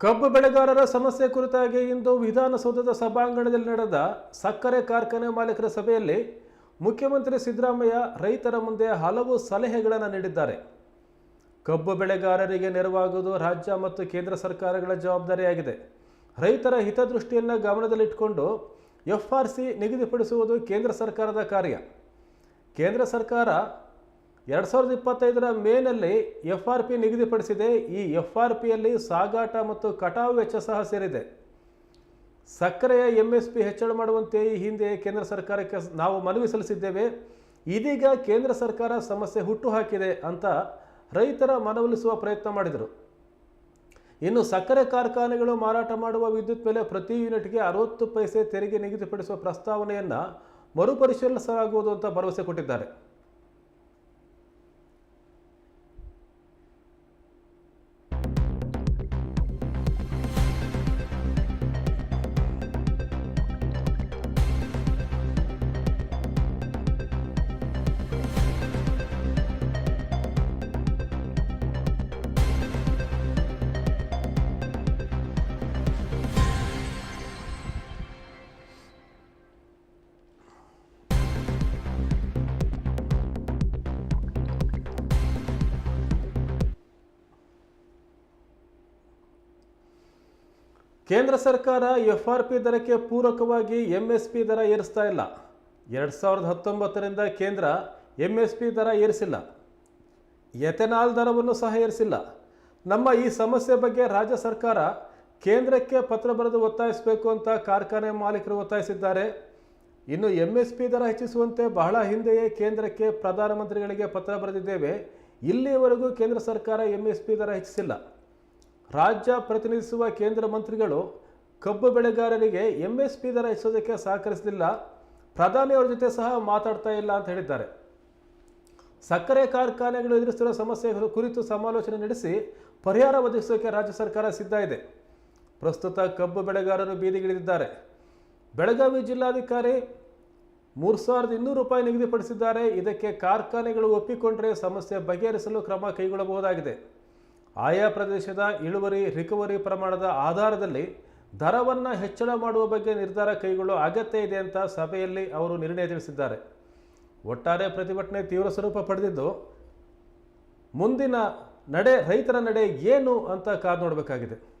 ಕಬ್ಬು ಬೆಳೆಗಾರರ ಸಮಸ್ಯೆ ಕುರಿತಾಗಿ ಇಂದು ವಿಧಾನಸೌಧದ ಸಭಾಂಗಣದಲ್ಲಿ ನಡೆದ ಸಕ್ಕರೆ ಕಾರ್ಖಾನೆ ಮಾಲೀಕರ ಸಭೆಯಲ್ಲಿ ಮುಖ್ಯಮಂತ್ರಿ ಸಿದ್ದರಾಮಯ್ಯ ರೈತರ ಮುಂದೆ ಹಲವು ಸಲಹೆಗಳನ್ನು ನೀಡಿದ್ದಾರೆ. ಕಬ್ಬು ಬೆಳೆಗಾರರಿಗೆ ನೆರವಾಗುವುದು ರಾಜ್ಯ ಮತ್ತು ಕೇಂದ್ರ ಸರ್ಕಾರಗಳ ಜವಾಬ್ದಾರಿಯಾಗಿದೆ. ರೈತರ ಹಿತದೃಷ್ಟಿಯನ್ನು ಗಮನದಲ್ಲಿಟ್ಟುಕೊಂಡು ಎಫ್ ಆರ್ ಸಿ ನಿಗದಿಪಡಿಸುವುದು ಕೇಂದ್ರ ಸರ್ಕಾರದ ಕಾರ್ಯ. ಕೇಂದ್ರ ಸರ್ಕಾರ ಎರಡು ಸಾವಿರದ ಇಪ್ಪತ್ತೈದರ ಮೇನಲ್ಲಿ ಎಫ್ ಆರ್ ಪಿ ನಿಗದಿಪಡಿಸಿದೆ. ಈ ಎಫ್ ಆರ್ ಪಿಯಲ್ಲಿ ಸಾಗಾಟ ಮತ್ತು ಕಟಾವು ವೆಚ್ಚ ಸಹ ಸೇರಿದೆ. ಸಕ್ಕರೆಯ ಎಂ ಎಸ್ ಪಿ ಹೆಚ್ಚಳ ಮಾಡುವಂತೆ ಈ ಹಿಂದೆ ಕೇಂದ್ರ ಸರ್ಕಾರಕ್ಕೆ ನಾವು ಮನವಿ ಸಲ್ಲಿಸಿದ್ದೇವೆ. ಇದೀಗ ಕೇಂದ್ರ ಸರ್ಕಾರ ಸಮಸ್ಯೆ ಹುಟ್ಟು ಹಾಕಿದೆ ಅಂತ ರೈತರ ಮನವೊಲಿಸುವ ಪ್ರಯತ್ನ ಮಾಡಿದರು. ಇನ್ನು ಸಕ್ಕರೆ ಕಾರ್ಖಾನೆಗಳು ಮಾರಾಟ ಮಾಡುವ ವಿದ್ಯುತ್ ಮೇಲೆ ಪ್ರತಿ ಯೂನಿಟ್ಗೆ ಅರವತ್ತು ಪೈಸೆ ತೆರಿಗೆ ನಿಗದಿಪಡಿಸುವ ಪ್ರಸ್ತಾವನೆಯನ್ನು ಮರುಪರಿಶೀಲಿಸಲಾಗುವುದು ಅಂತ ಭರವಸೆ ಕೊಟ್ಟಿದ್ದಾರೆ. ಕೇಂದ್ರ ಸರ್ಕಾರ ಎಫ್ ಆರ್ ಪಿ ದರಕ್ಕೆ ಪೂರಕವಾಗಿ ಎಂ ಎಸ್ ಪಿ ದರ ಏರಿಸ್ತಾ ಇಲ್ಲ. ಎರಡು ಸಾವಿರದ ಹತ್ತೊಂಬತ್ತರಿಂದ ಕೇಂದ್ರ ಎಂ ಎಸ್ ಪಿ ದರ ಏರಿಸಿಲ್ಲ. ಎಥೆನಾಲ್ ದರವನ್ನು ಸಹ ಏರಿಸಿಲ್ಲ. ನಮ್ಮ ಈ ಸಮಸ್ಯೆ ಬಗ್ಗೆ ರಾಜ್ಯ ಸರ್ಕಾರ ಕೇಂದ್ರಕ್ಕೆ ಪತ್ರ ಬರೆದು ಒತ್ತಾಯಿಸಬೇಕು ಅಂತ ಕಾರ್ಖಾನೆ ಮಾಲೀಕರು ಒತ್ತಾಯಿಸಿದ್ದಾರೆ. ಇನ್ನು ಎಂ ಎಸ್ ಪಿ ದರ ಹೆಚ್ಚಿಸುವಂತೆ ಬಹಳ ಹಿಂದೆಯೇ ಕೇಂದ್ರಕ್ಕೆ ಪ್ರಧಾನಮಂತ್ರಿಗಳಿಗೆ ಪತ್ರ ಬರೆದಿದ್ದೇವೆ. ಇಲ್ಲಿಯವರೆಗೂ ಕೇಂದ್ರ ಸರ್ಕಾರ ಎಂ ಎಸ್ ಪಿ ದರ ಹೆಚ್ಚಿಸಿಲ್ಲ. ರಾಜ್ಯ ಪ್ರತಿನಿಧಿಸುವ ಕೇಂದ್ರ ಮಂತ್ರಿಗಳು ಕಬ್ಬು ಬೆಳೆಗಾರರಿಗೆ ಎಸ್ ಪಿ ದರ ಹೆಚ್ಚೋದಕ್ಕೆ ಸಹಕರಿಸಲಿಲ್ಲ. ಪ್ರಧಾನಿಯವರ ಜೊತೆ ಸಹ ಮಾತಾಡ್ತಾ ಇಲ್ಲ ಅಂತ ಹೇಳಿದ್ದಾರೆ. ಸಕ್ಕರೆ ಕಾರ್ಖಾನೆಗಳು ಎದುರಿಸುತ್ತಿರುವ ಸಮಸ್ಯೆ ಕುರಿತು ಸಮಾಲೋಚನೆ ನಡೆಸಿ ಪರಿಹಾರ ಒದಗಿಸೋಕೆ ರಾಜ್ಯ ಸರ್ಕಾರ ಸಿದ್ಧ ಇದೆ. ಪ್ರಸ್ತುತ ಕಬ್ಬು ಬೆಳೆಗಾರರು ಬೀದಿಗಿಳಿದಿದ್ದಾರೆ. ಬೆಳಗಾವಿ ಜಿಲ್ಲಾಧಿಕಾರಿ ಮೂರು ಸಾವಿರದ ಇನ್ನೂರು ರೂಪಾಯಿ ನಿಗದಿಪಡಿಸಿದ್ದಾರೆ. ಇದಕ್ಕೆ ಕಾರ್ಖಾನೆಗಳು ಒಪ್ಪಿಕೊಂಡರೆ ಸಮಸ್ಯೆ ಬಗೆಹರಿಸಲು ಕ್ರಮ ಕೈಗೊಳ್ಳಬಹುದಾಗಿದೆ. ಆಯಾ ಪ್ರದೇಶದ ಇಳುವರಿ, ರಿಕವರಿ ಪ್ರಮಾಣದ ಆಧಾರದಲ್ಲಿ ದರವನ್ನು ಹೆಚ್ಚಳ ಮಾಡುವ ಬಗ್ಗೆ ನಿರ್ಧಾರ ಕೈಗೊಳ್ಳುವ ಅಗತ್ಯ ಇದೆ ಅಂತ ಸಭೆಯಲ್ಲಿ ಅವರು ನಿರ್ಣಯ ತಿಳಿಸಿದ್ದಾರೆ. ಒಟ್ಟಾರೆ ಪ್ರತಿಭಟನೆ ತೀವ್ರ ಸ್ವರೂಪ ಪಡೆದಿದ್ದು, ಮುಂದಿನ ನಡೆ, ರೈತರ ನಡೆ ಏನು ಅಂತ ಕಾದು ನೋಡಬೇಕಾಗಿದೆ.